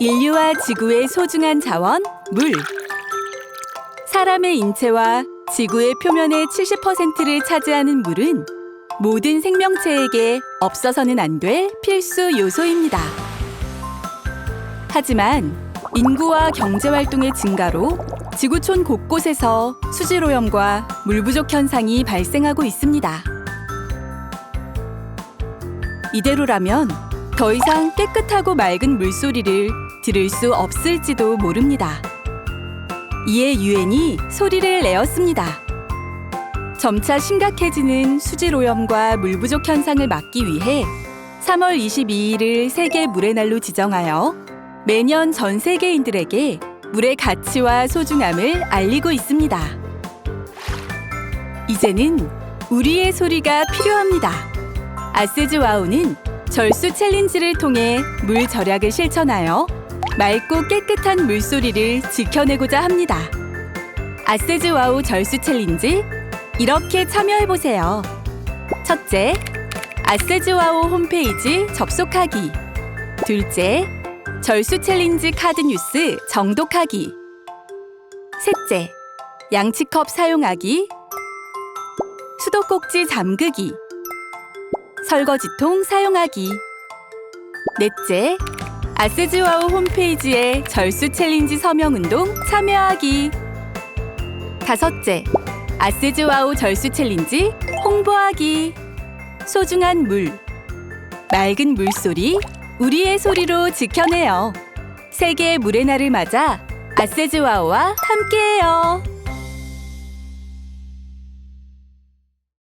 인류와 지구의 소중한 자원, 물. 사람의 인체와 지구의 표면의 70%를 차지하는 물은 모든 생명체에게 없어서는 안 될 필수 요소입니다. 하지만 인구와 경제 활동의 증가로 지구촌 곳곳에서 수질 오염과 물 부족 현상이 발생하고 있습니다. 이대로라면 더 이상 깨끗하고 맑은 물소리를 들을 수 없을지도 모릅니다. 이에 유엔이 소리를 내었습니다. 점차 심각해지는 수질 오염과 물 부족 현상을 막기 위해 3월 22일을 세계 물의 날로 지정하여 매년 전 세계인들에게 물의 가치와 소중함을 알리고 있습니다. 이제는 우리의 소리가 필요합니다. 아세즈 와우는 절수 챌린지를 통해 물 절약을 실천하여 맑고 깨끗한 물소리를 지켜내고자 합니다. 아세즈 와우 절수 챌린지 이렇게 참여해 보세요. 첫째, 아세즈 와우 홈페이지 접속하기. 둘째, 절수 챌린지 카드 뉴스 정독하기. 셋째, 양치컵 사용하기. 수도꼭지 잠그기. 설거지통 사용하기. 넷째, 아세즈와우 홈페이지에 절수 챌린지 서명 운동 참여하기. 다섯째, 아세즈와우 절수 챌린지 홍보하기. 소중한 물, 맑은 물소리, 우리의 소리로 지켜내요. 세계 물의 날을 맞아 아세즈와우와 함께해요.